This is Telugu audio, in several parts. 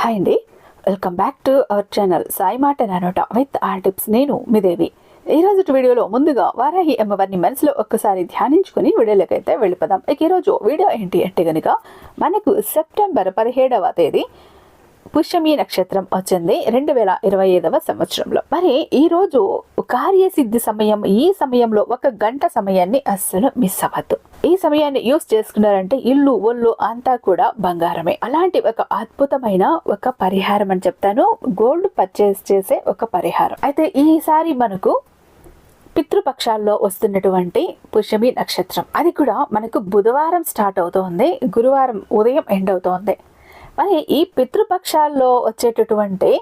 హాయ్ అండి. Welcome back to our channel Sai మాట నానోట విత్ ఆర్ టిప్స్ నేను మీదేవి. ఈ రోజు వీడియోలో ముందుగా వారాహి అమ్మవారిని మనసులో ఒక్కసారి ధ్యానించుకుని వీడియోలోకైతే వెళ్ళిపోదాం. ఇక ఈరోజు వీడియో ఏంటి అంటే గనుక మనకు సెప్టెంబర్ పదిహేడవ తేదీ పుష్యమి నక్షత్రం వచ్చింది రెండు వేల ఇరవై ఐదవ సంవత్సరంలో. మరి ఈ రోజు కార్యసిద్ధి సమయం ఈ సమయంలో ఒక గంట సమయాన్ని అస్సలు మిస్ అవ్వద్దు. ఈ సమయాన్ని యూస్ చేసుకున్నారంటే ఇల్లు ఒళ్ళు అంతా కూడా బంగారమే. అలాంటి ఒక అద్భుతమైన ఒక పరిహారం అని చెప్తాను. గోల్డ్ పర్చేస్ చేసే ఒక పరిహారం. అయితే ఈసారి మనకు పితృపక్షాల్లో వస్తున్నటువంటి పుష్యమి నక్షత్రం. అది కూడా మనకు బుధవారం స్టార్ట్ అవుతోంది. గురువారం ఉదయం ఎండ్ అవుతోంది. మరి ఈ పితృపక్షాల్లో వచ్చేటటువంటి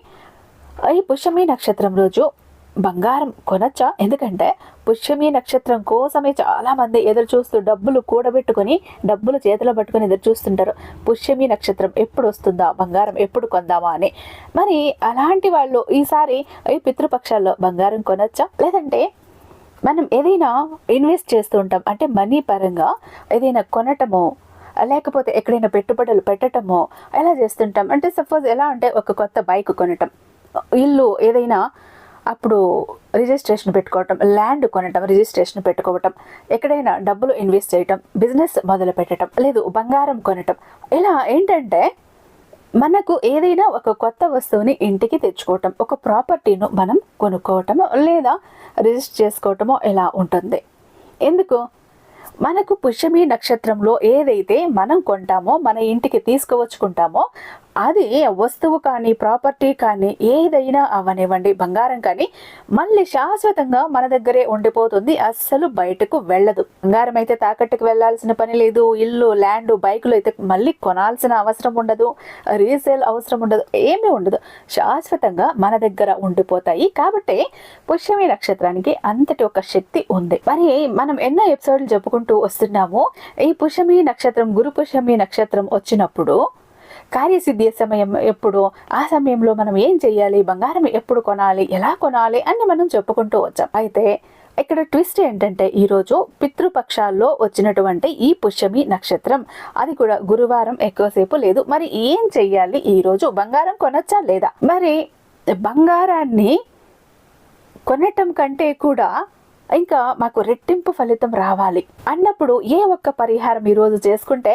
ఈ పుష్యమి నక్షత్రం రోజు బంగారం కొనచ్చా? ఎందుకంటే పుష్యమి నక్షత్రం కోసమే చాలామంది ఎదురు చూస్తూ డబ్బులు కూడబెట్టుకొని డబ్బులు చేతిలో పట్టుకొని ఎదురు చూస్తుంటారు. పుష్యమి నక్షత్రం ఎప్పుడు వస్తుందా? బంగారం ఎప్పుడు కొందామా అని. మరి అలాంటి వాళ్ళు ఈసారి ఈ పితృపక్షాల్లో బంగారం కొనచ్చా? లేదంటే మనం ఏదైనా ఇన్వెస్ట్ చేస్తూ ఉంటాం. అంటే మనీ పరంగా ఏదైనా కొనటము లేకపోతే ఎక్కడైనా పెట్టుబడులు పెట్టటమో ఎలా చేస్తుంటాం? అంటే సపోజ్ ఎలా అంటే ఒక కొత్త బైక్ కొనటం. ఇల్లు ఏదైనా అప్పుడు రిజిస్ట్రేషన్ పెట్టుకోవటం ల్యాండ్ కొనటం రిజిస్ట్రేషన్ పెట్టుకోవటం ఎక్కడైనా డబ్బులు ఇన్వెస్ట్ చేయటం బిజినెస్ మొదలు పెట్టడం లేదు బంగారం కొనటం. ఇలా ఏంటంటే మనకు ఏదైనా ఒక కొత్త వస్తువుని ఇంటికి తెచ్చుకోవటం ఒక ప్రాపర్టీను మనం కొనుక్కోవటమో లేదా రిజిస్టర్ చేసుకోవటమో ఎలా ఉంటుంది? ఎందుకు? మనకు పుష్యమి నక్షత్రంలో ఏదైతే మనం కొంటామో మన ఇంటికి తీసుకువచ్చుకుంటామో అది వస్తువు కానీ ప్రాపర్టీ కానీ ఏదైనా అవనివ్వండి. బంగారం కానీ మళ్ళీ శాశ్వతంగా మన దగ్గరే ఉండిపోతుంది. అస్సలు బయటకు వెళ్ళదు. బంగారం అయితే తాకట్టుకు వెళ్ళాల్సిన పని లేదు. ఇల్లు ల్యాండ్ బైకులు అయితే మళ్ళీ కొనాల్సిన అవసరం ఉండదు. రీసేల్ అవసరం ఉండదు. ఏమీ ఉండదు. శాశ్వతంగా మన దగ్గర ఉండిపోతాయి. కాబట్టి పుష్యమి నక్షత్రానికి అంతటి ఒక శక్తి ఉంది. మరి మనం ఎన్నో ఎపిసోడ్లు చెప్పుకుంటూ వస్తున్నాము. ఈ పుష్యమి నక్షత్రం గురు పుష్యమి నక్షత్రం వచ్చినప్పుడు కార్యసిద్ధి సమయం ఎప్పుడు? ఆ సమయంలో మనం ఏం చేయాలి బంగారం ఎప్పుడు కొనాలి? ఎలా కొనాలి? అని మనం చెప్పుకుంటూ వచ్చాం. అయితే ఇక్కడ ట్విస్ట్ ఏంటంటే ఈరోజు పితృపక్షాల్లో వచ్చినటువంటి ఈ పుష్యమి నక్షత్రం. అది కూడా గురువారం ఎక్కువసేపు లేదు. మరి ఏం చెయ్యాలి? ఈరోజు బంగారం కొనచ్చా లేదా? మరి బంగారాన్ని కొనటం కంటే కూడా ఇంకా మాకు రెట్టింపు ఫలితం రావాలి. అన్నప్పుడు ఏ ఒక్క పరిహారం ఈరోజు చేసుకుంటే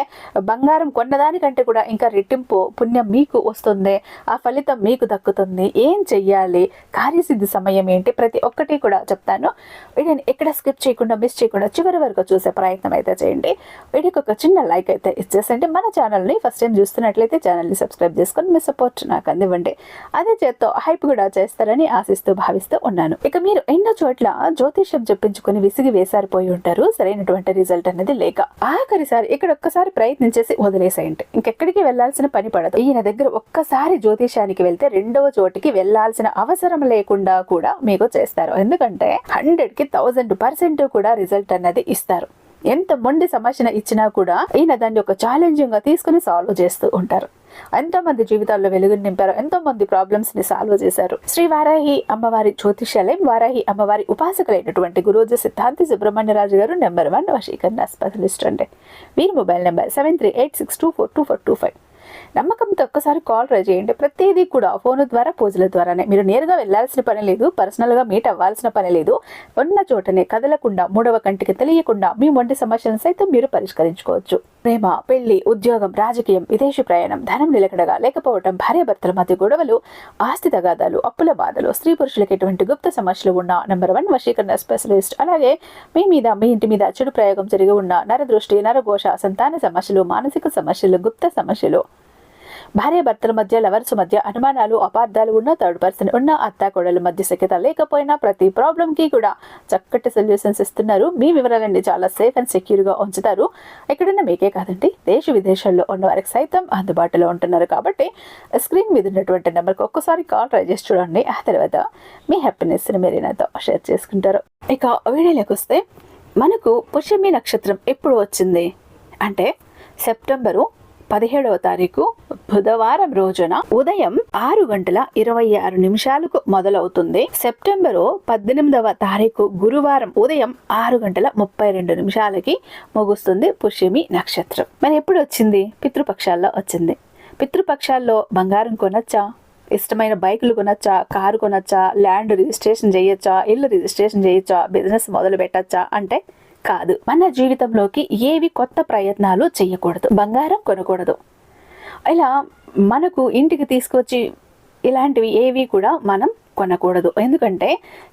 బంగారం కొన్నదానికంటే కూడా ఇంకా రెట్టింపు పుణ్యం మీకు వస్తుంది. ఆ ఫలితం మీకు దక్కుతుంది. ఏం చెయ్యాలి? కార్యసిద్ధి సమయం ఏంటి? ప్రతి ఒక్కటి కూడా చెప్తాను. వీడియోని ఎక్కడ స్కిప్ చేయకుండా మిస్ చేయకుండా చివరి వరకు చూసే ప్రయత్నం అయితే చేయండి. వీడియోకి ఒక చిన్న లైక్ అయితే ఇచ్చేసండి. మన ఛానల్ని ఫస్ట్ టైం చూస్తున్నట్లయితే ఛానల్ని సబ్స్క్రైబ్ చేసుకొని మీ సపోర్ట్ నాకు అందివ్వండి. అదే చేత్తో హైప్ కూడా చేస్తారని ఆశిస్తూ భావిస్తూ ఉన్నాను. ఇక మీరు ఎన్నో చోట్ల జ్యోతిష్యం జ్యోతిష్యం చెప్పించుకుని విసిగి వేసారిపోయి ఉంటారు. సరైనటువంటి రిజల్ట్ అనేది లేక ఆఖరిసారి ఇక్కడ ఒక్కసారి ప్రయత్నించేసి వదిలేసేయండి. ఇంకెక్కడికి వెళ్ళాల్సిన పని పడదు. ఈయన దగ్గర ఒక్కసారి జ్యోతిషానికి వెళ్తే రెండవ చోటికి వెళ్ళాల్సిన అవసరం లేకుండా కూడా మీకు చేస్తారు. ఎందుకంటే హండ్రెడ్కి థౌజండ్ పర్సెంట్ కూడా రిజల్ట్ అన్నది ఇస్తారు. ఎంత మొండి సమస్యను ఇచ్చినా కూడా ఈయన దాన్ని ఒక ఛాలెంజింగ్గా తీసుకుని సాల్వ్ చేస్తూ ఉంటారు. ఎంతో మంది జీవితాల్లో వెలుగుని నింపారు ఎంతో మంది ప్రాబ్లమ్స్ని సాల్వ్ చేశారు. శ్రీ వారాహి అమ్మవారి జ్యోతిష్యాలయం వారాహి అమ్మవారి ఉపాసకులైనటువంటి గురువు సిద్ధాంతి సుబ్రహ్మణ్యరాజు గారు నెంబర్ వన్ వశీకరణ స్పెషలిస్ట్ అండి. వీరి mobile number seven three eight six two four two four two five నమ్మకంతో ఒక్కసారి కాల్ ట్రై చేయండి. ప్రతిదీ కూడా ఫోన్ ద్వారా పూజల ద్వారానే. మీరు నేరుగా వెళ్ళాల్సిన పని లేదు పర్సనల్గా మీట్ అవ్వాల్సిన పని లేదు. ఉన్న చోటనే కదలకుండా మూడవ కంటికి తెలియకుండా మీ వంటి సమస్యలను సైతం మీరు పరిష్కరించుకోవచ్చు. ప్రేమ పెళ్ళి ఉద్యోగం రాజకీయం విదేశీ ప్రయాణం ధనం నిలకడగా లేకపోవడం భార్యాభర్తల మధ్య గొడవలు ఆస్తి తగాదాలు అప్పుల బాధలు స్త్రీ పురుషులకు ఎటువంటి గుప్త సమస్యలు ఉన్న నెంబర్ వన్ వశీకరణ స్పెషలిస్ట్. అలాగే మీ మీద మీ ఇంటి మీద చెడు ప్రయోగం జరిగి ఉన్న నరదృష్టి నరఘోష సంతాన సమస్యలు మానసిక సమస్యలు గుప్త సమస్యలు. భార్య భర్తల మధ్య లవర్స్ మధ్య అనుమానాలు అపార్థాలు ఉన్న థర్డ్ పర్సన్ ఉన్న అత్త కొడల మధ్య సఖ్యత లేకపోయినా ప్రతి ప్రాబ్లం కి కూడా చక్కటి సొల్యూషన్స్ ఇస్తున్నారు. మీ వివరాలన్నీ చాలా సేఫ్ అండ్ సెక్యూర్గా ఉంచుతారు. ఎక్కడన్నా మీకే కాదండి దేశ విదేశాల్లో ఉన్న వారికి సైతం అందుబాటులో ఉంటున్నారు. కాబట్టి స్క్రీన్ మీద ఉన్నటువంటి నెంబర్కి ఒక్కసారి కాల్ ట్రై చేసి చూడండి. ఆ తర్వాత మీ హ్యాపీనెస్ని మీరు నాతో షేర్ చేసుకుంటారు. ఇక వీడియోలోకి వస్తే మనకు పుష్యమి నక్షత్రం ఎప్పుడు వచ్చింది? అంటే సెప్టెంబరు పదిహేడవ తారీఖు బుధవారం రోజున ఉదయం ఆరు గంటల ఇరవై ఆరు నిమిషాలకు మొదలవుతుంది. సెప్టెంబరు పద్దెనిమిదవ తారీఖు గురువారం ఉదయం ఆరు గంటల ముప్పై రెండు నిమిషాలకి ముగుస్తుంది పుష్యమి నక్షత్రం. మరి ఎప్పుడు వచ్చింది? పితృపక్షాల్లో వచ్చింది. పితృపక్షాల్లో బంగారం కొనచ్చా? ఇష్టమైన బైకులు కొనచ్చా? కారు కొనచ్చా? ల్యాండ్ రిజిస్ట్రేషన్ చేయొచ్చా? ఇల్లు రిజిస్ట్రేషన్ చేయొచ్చా? బిజినెస్ మొదలు పెట్టచ్చా అంటే కాదు. మన జీవితంలోకి ఏవి కొత్త ప్రయత్నాలు చేయకూడదు. బంగారం కొనకూడదు. ఇలా మనకు ఇంటికి తీసుకొచ్చి ఇలాంటివి ఏవి కూడా మనం కొనకూడదు. ఎందుకంటే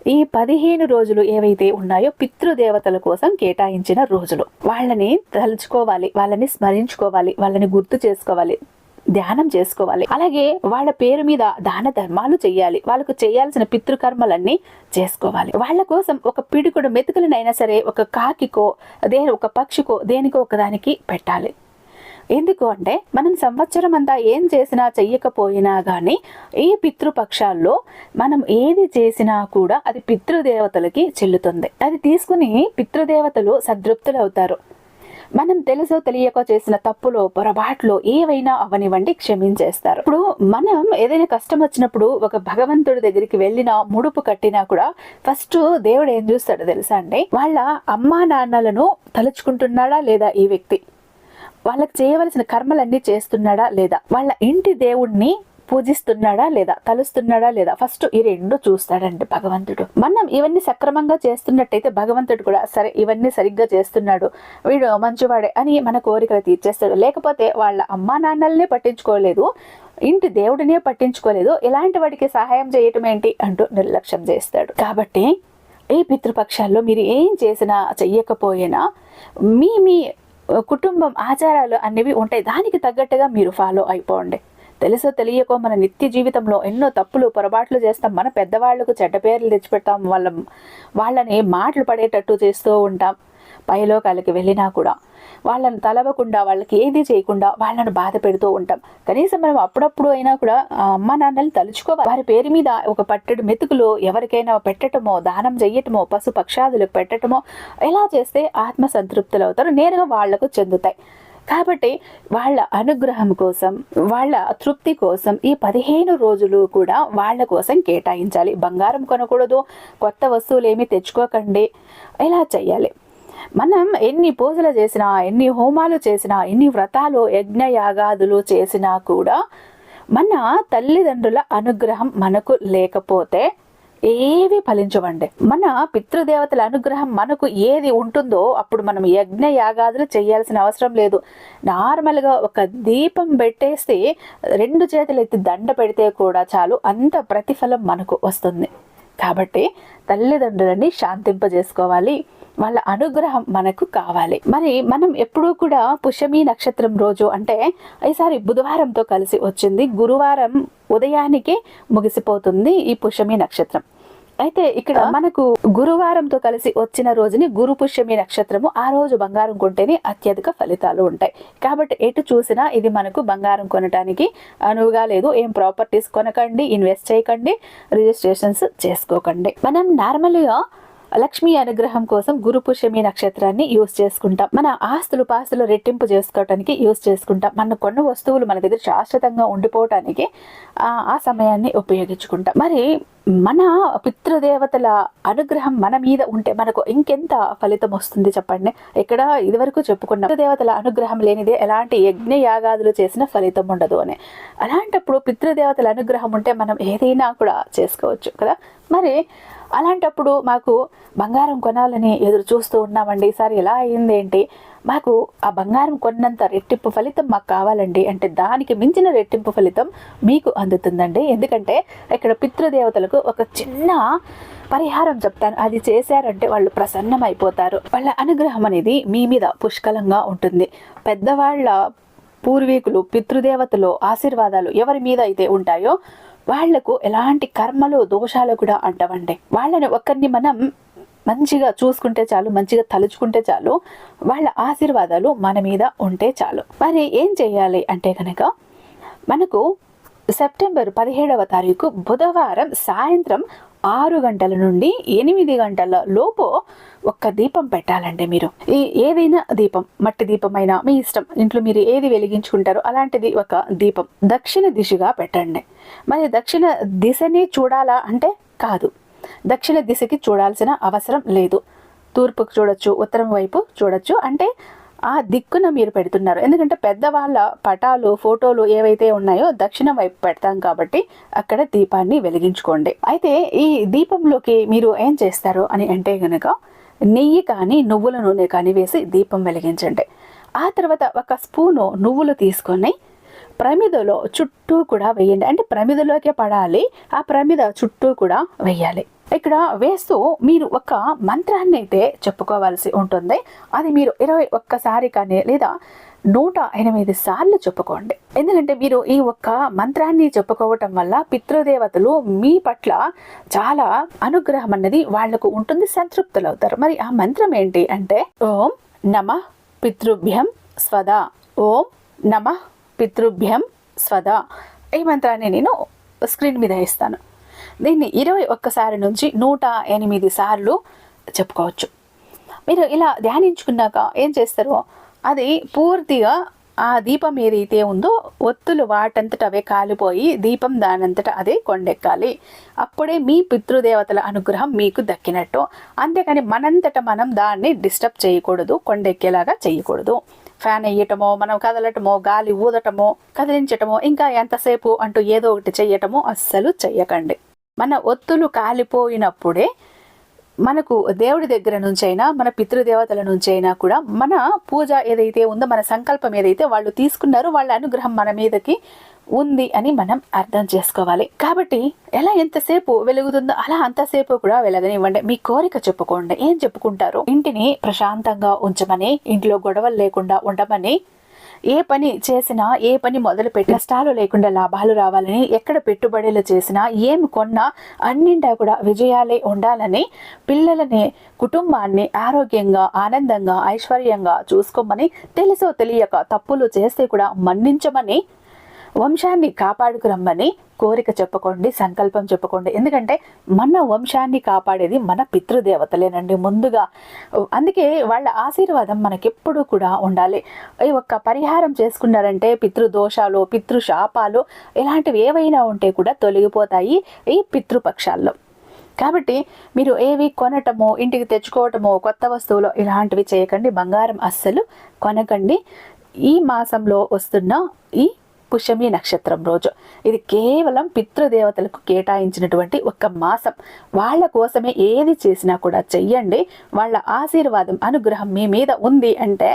ఈ పదిహేను రోజులు ఏవైతే ఉన్నాయో పితృదేవతల కోసం కేటాయించిన రోజులు. వాళ్ళని తలుచుకోవాలి వాళ్ళని స్మరించుకోవాలి వాళ్ళని గుర్తు చేసుకోవాలి. ధ్యానం చేసుకోవాలి. అలాగే వాళ్ళ పేరు మీద దాన ధర్మాలు చేయాలి వాళ్ళకు చేయాల్సిన పితృకర్మలన్నీ చేసుకోవాలి. వాళ్ళ కోసం ఒక పిడికుడు మెతుకులనైనా సరే ఒక కాకికో దేని ఒక పక్షికో దేనికో ఒకదానికి పెట్టాలి. ఎందుకు అంటే మనం సంవత్సరం అంతా ఏం చేసినా చెయ్యకపోయినా కానీ ఈ పితృపక్షాల్లో మనం ఏది చేసినా కూడా అది పితృదేవతలకి చెల్లుతుంది. అది తీసుకుని పితృదేవతలు సంతృప్తులు అవుతారు మనం తెలుసో తెలియకో చేసిన తప్పులో పొరపాట్లు ఏవైనా అవనివ్వండి క్షమించేస్తారు. ఇప్పుడు మనం ఏదైనా కష్టం వచ్చినప్పుడు ఒక భగవంతుడి దగ్గరికి వెళ్ళినా ముడుపు కట్టినా కూడా ఫస్ట్ దేవుడు ఏం చూస్తాడో తెలుసా అండి? వాళ్ళ అమ్మా నాన్నలను తలుచుకుంటున్నాడా లేదా ఈ వ్యక్తి? వాళ్ళకి చేయవలసిన కర్మలన్నీ చేస్తున్నాడా లేదా? వాళ్ళ ఇంటి దేవుణ్ణి పూజిస్తున్నాడా లేదా తలుస్తున్నాడా లేదా ఫస్ట్ ఈ రెండు చూస్తాడండి భగవంతుడు. మనం ఇవన్నీ సక్రమంగా చేస్తున్నట్టయితే భగవంతుడు కూడా సరే ఇవన్నీ సరిగ్గా చేస్తున్నాడు వీడు మంచివాడే అని మన కోరికలు తీర్చేస్తాడు. లేకపోతే వాళ్ళ అమ్మా నాన్నల్నే పట్టించుకోలేదు ఇంటి దేవుడినే పట్టించుకోలేదు ఇలాంటి వాడికి సహాయం చేయటం ఏంటి అంటూ నిర్లక్ష్యం చేస్తాడు. కాబట్టి ఈ పితృపక్షాల్లో మీరు ఏం చేసినా చెయ్యకపోయినా మీ మీ కుటుంబం ఆచారాలు అనేవి ఉంటాయి. దానికి తగ్గట్టుగా మీరు ఫాలో అయిపోండి. తెలుసో తెలియకో మన నిత్య జీవితంలో ఎన్నో తప్పులు పొరపాట్లు చేస్తాం. మన పెద్దవాళ్ళకు చెడ్డ పేర్లు తెచ్చిపెడతాం. వాళ్ళ వాళ్ళని మాటలు పడేటట్టు చేస్తూ ఉంటాం. పైలోకాలకి వెళ్ళినా కూడా వాళ్ళని తలవకుండా వాళ్ళకి ఏది చేయకుండా వాళ్ళని బాధ పెడుతూ ఉంటాం. కనీసం మనం అప్పుడప్పుడు అయినా కూడా అమ్మ నాన్నలు తలుచుకోవాలి. వారి పేరు మీద ఒక పట్టెడు మెతుకులు ఎవరికైనా పెట్టటమో దానం చెయ్యటమో పశు పక్షాదులకు పెట్టటమో ఎలా చేస్తే ఆత్మ సంతృప్తులు అవుతారు నేరుగా వాళ్ళకు చెందుతాయి. కాబట్టి వాళ్ళ అనుగ్రహం కోసం వాళ్ళ తృప్తి కోసం ఈ పదిహేను రోజులు కూడా వాళ్ళ కోసం కేటాయించాలి. బంగారం కొనకూడదు కొత్త వస్తువులు ఏమీ తెచ్చుకోకండి. ఇలా చెయ్యాలి? మనం ఎన్ని పూజలు చేసినా ఎన్ని హోమాలు చేసినా ఎన్ని వ్రతాలు యజ్ఞ యాగాదులు చేసినా కూడా మన తల్లిదండ్రుల అనుగ్రహం మనకు లేకపోతే ఏవి ఫలించవండి. మన పితృదేవతల అనుగ్రహం మనకు ఏది ఉంటుందో అప్పుడు మనం యజ్ఞ యాగాదులు చేయాల్సిన అవసరం లేదు. నార్మల్గా ఒక దీపం పెట్టేస్తే రెండు చేతులు ఎత్తి దండ పెడితే కూడా చాలు. అంత ప్రతిఫలం మనకు వస్తుంది. కాబట్టి తల్లిదండ్రులని శాంతింపజేసుకోవాలి. వాళ్ళ అనుగ్రహం మనకు కావాలి. మరి మనం ఎప్పుడూ కూడా పుష్యమి నక్షత్రం రోజు అంటే ఈసారి బుధవారంతో కలిసి వచ్చింది. గురువారం ఉదయానికి ముగిసిపోతుంది ఈ పుష్యమి నక్షత్రం. అయితే ఇక్కడ మనకు గురువారంతో కలిసి వచ్చిన రోజుని గురు పుష్యమి నక్షత్రము ఆ రోజు బంగారం కొంటేనే అత్యధిక ఫలితాలు ఉంటాయి. కాబట్టి ఎటు చూసినా ఇది మనకు బంగారం కొనడానికి అనువుగా లేదు. ఏం ప్రాపర్టీస్ కొనకండి ఇన్వెస్ట్ చేయకండి రిజిస్ట్రేషన్స్ చేసుకోకండి. మనం నార్మల్గా లక్ష్మీ అనుగ్రహం కోసం గురు పుష్యమి నక్షత్రాన్ని యూజ్ చేసుకుంటాం. మన ఆస్తులు పాస్తులు రెట్టింపు చేసుకోవటానికి యూజ్ చేసుకుంటాం. మన కొన్ని వస్తువులు మన దగ్గర శాశ్వతంగా ఉండిపోవటానికి ఆ సమయాన్ని ఉపయోగించుకుంటాం. మరి మన పితృదేవతల అనుగ్రహం మన మీద ఉంటే మనకు ఇంకెంత ఫలితం వస్తుంది చెప్పండి? ఇక్కడ ఇదివరకు చెప్పుకున్నాం పితృదేవతల అనుగ్రహం లేనిదే ఎలాంటి యజ్ఞ యాగాదులు చేసిన ఫలితం ఉండదు అని. అలాంటప్పుడు పితృదేవతల అనుగ్రహం ఉంటే మనం ఏదైనా కూడా చేసుకోవచ్చు కదా? మరి అలాంటప్పుడు మాకు బంగారం కొనాలని ఎదురు చూస్తూ ఉన్నామండి. ఈసారి ఎలా అయింది ఏంటి? మాకు ఆ బంగారం కొన్నంత రెట్టింపు ఫలితం మాకు కావాలండి. అంటే దానికి మించిన రెట్టింపు ఫలితం మీకు అందుతుందండి. ఎందుకంటే ఇక్కడ పితృదేవతలకు ఒక చిన్న పరిహారం చెప్తాను. అది చేశారంటే వాళ్ళు ప్రసన్నమైపోతారు. వాళ్ళ అనుగ్రహం అనేది మీ మీద పుష్కలంగా ఉంటుంది. పెద్దవాళ్ళ పూర్వీకులు పితృదేవతలు ఆశీర్వాదాలు ఎవరి మీద అయితే ఉంటాయో వాళ్ళకు ఎలాంటి కర్మలు దోషాలు కూడా అంటవండి. వాళ్ళని ఒకరిని మనం మంచిగా చూసుకుంటే చాలు మంచిగా తలుచుకుంటే చాలు వాళ్ళ ఆశీర్వాదాలు మన మీద ఉంటే చాలు. మరి ఏం చేయాలి అంటే కనుక మనకు సెప్టెంబర్ పదిహేడవ తారీఖు బుధవారం సాయంత్రం ఆరు గంటల నుండి ఎనిమిది గంటల లోపు ఒక్క దీపం పెట్టాలండి మీరు. ఈ ఏదైనా దీపం మట్టి దీపమైనా మీ ఇష్టం ఇంట్లో మీరు ఏది వెలిగించుకుంటారో అలాంటిది ఒక దీపం దక్షిణ దిశగా పెట్టండి. మరి దక్షిణ దిశని చూడాలా అంటే కాదు. దక్షిణ దిశకి చూడాల్సిన అవసరం లేదు. తూర్పుకు చూడొచ్చు ఉత్తరం వైపు చూడొచ్చు అంటే ఆ దిక్కున మీరు పెడుతున్నారు. ఎందుకంటే పెద్దవాళ్ళ పటాలు ఫోటోలు ఏవైతే ఉన్నాయో దక్షిణం వైపు పెడతాం కాబట్టి అక్కడ దీపాన్ని వెలిగించుకోండి. అయితే ఈ దీపంలోకి మీరు ఏం చేస్తారు అని అంటే కనుక నెయ్యి కానీ నువ్వుల నూనె కానీ వేసి దీపం వెలిగించండి. ఆ తర్వాత ఒక స్పూను నువ్వులు తీసుకొని ప్రమిదలో చుట్టూ కూడా వేయండి. అంటే ప్రమిదలోకే పడాలి ఆ ప్రమిద చుట్టూ కూడా వేయాలి. ఇక్కడ వేస్తూ మీరు ఒక మంత్రాన్ని అయితే చెప్పుకోవాల్సి ఉంటుంది. అది మీరు ఇరవై ఒక్కసారి కానీ లేదా నూట ఎనిమిది సార్లు చెప్పుకోండి. ఎందుకంటే మీరు ఈ ఒక్క మంత్రాన్ని చెప్పుకోవటం వల్ల పితృదేవతలు మీ పట్ల చాలా అనుగ్రహం అన్నది వాళ్ళకు ఉంటుంది సంతృప్తులు అవుతారు మరి ఆ మంత్రం ఏంటి అంటే ఓం నమ పితృభ్యం స్వదా. ఓం నమ పితృభ్యం స్వదా. ఈ మంత్రాన్ని నేను స్క్రీన్ మీద ఇస్తాను. దీన్ని ఇరవై ఒక్కసారి నుంచి నూట ఎనిమిది సార్లు చెప్పుకోవచ్చు. మీరు ఇలా ధ్యానించుకున్నాక ఏం చేస్తారో? అది పూర్తిగా ఆ దీపం ఏదైతే ఉందో ఒత్తులు వాటంతట అవే కాలిపోయి దీపం దానంతట అదే కొండెక్కాలి. అప్పుడే మీ పితృదేవతల అనుగ్రహం మీకు దక్కినట్టు. అంతేకాని మనంతట మనం దాన్ని డిస్టర్బ్ చేయకూడదు కొండెక్కేలాగా చేయకూడదు. ఫ్యాన్ వేయటమో మనం కదలటమో గాలి ఊదటమో కదిలించటమో ఇంకా ఎంతసేపు అంటూ ఏదో ఒకటి చేయటమో అస్సలు చెయ్యకండి. మన ఒత్తులు కాలిపోయినప్పుడే మనకు దేవుడి దగ్గర నుంచైనా మన పితృదేవతల నుంచైనా కూడా మన పూజ ఏదైతే ఉందో మన సంకల్పం ఏదైతే వాళ్ళు తీసుకున్నారో వాళ్ళ అనుగ్రహం మన మీదకి ఉంది అని మనం అర్థం చేసుకోవాలి. కాబట్టి ఎలా ఎంతసేపు వెలుగుతుందో అలా అంతసేపు కూడా వెలగనివ్వండి. మీ కోరిక చెప్పుకోండి. ఏం చెప్పుకుంటారు? ఇంటిని ప్రశాంతంగా ఉంచమని ఇంట్లో గొడవలు లేకుండా ఉండమని ఏ పని చేసినా ఏ పని మొదలు పెట్టినా కష్టాలు లేకుండా లాభాలు రావాలని ఎక్కడ పెట్టుబడులు చేసినా ఏం కొన్నా అన్నింటా కూడా విజయాలే ఉండాలని పిల్లలని కుటుంబాన్ని ఆరోగ్యంగా ఆనందంగా ఐశ్వర్యంగా చూసుకోమని తెలుసో తెలియక తప్పులు చేస్తే కూడా మన్నించమని వంశాన్ని కాపాడుకురమ్మని కోరిక చెప్పుకోండి సంకల్పం చెప్పుకోండి. ఎందుకంటే మన వంశాన్ని కాపాడేది మన పితృదేవతలేనండి ముందుగా. అందుకే వాళ్ళ ఆశీర్వాదం మనకెప్పుడు కూడా ఉండాలి. ఈ ఒక్క పరిహారం చేసుకున్నారంటే పితృదోషాలు పితృశాపాలు ఇలాంటివి ఏవైనా ఉంటే కూడా తొలగిపోతాయి ఈ పితృపక్షాల్లో. కాబట్టి మీరు ఏవి కొనటమో ఇంటికి తెచ్చుకోవటమో కొత్త వస్తువులు ఇలాంటివి చేయకండి. బంగారం అస్సలు కొనకండి. ఈ మాసంలో వస్తున్న ఈ పుష్యమి నక్షత్రం రోజు. ఇది కేవలం పితృదేవతలకు కేటాయించినటువంటి ఒక మాసం. వాళ్ళ కోసమే ఏది చేసినా కూడా చెయ్యండి. వాళ్ళ ఆశీర్వాదం అనుగ్రహం మీ మీద ఉంది అంటే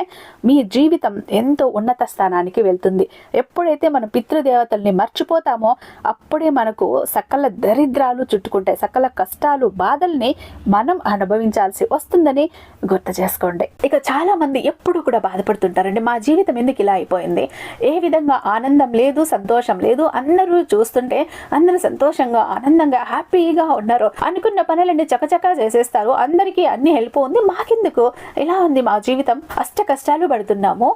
మీ జీవితం ఎంతో ఉన్నత స్థానానికి వెళ్తుంది. ఎప్పుడైతే మనం పితృదేవతల్ని మర్చిపోతామో అప్పుడే మనకు సకల దరిద్రాలు చుట్టుకుంటాయి. సకల కష్టాలు బాధల్ని మనం అనుభవించాల్సి వస్తుందని గుర్తు చేసుకోండి. ఇక చాలా మంది ఎప్పుడు కూడా బాధపడుతుంటారండి మా జీవితం ఎందుకు ఇలా అయిపోయింది? ఏ విధంగా ఆనందం ఆనందం లేదు సంతోషం లేదు. అందరూ చూస్తుంటే అందరూ సంతోషంగా ఆనందంగా హ్యాపీగా ఉన్నారు. అనుకున్న పనులన్నీ చకచకా చేసేస్తారు. అందరికీ అన్ని హెల్ప్ ఉంది. మాకెందుకు? ఇలా ఉంది మా జీవితం? అష్ట కష్టాలు పడుతున్నాము.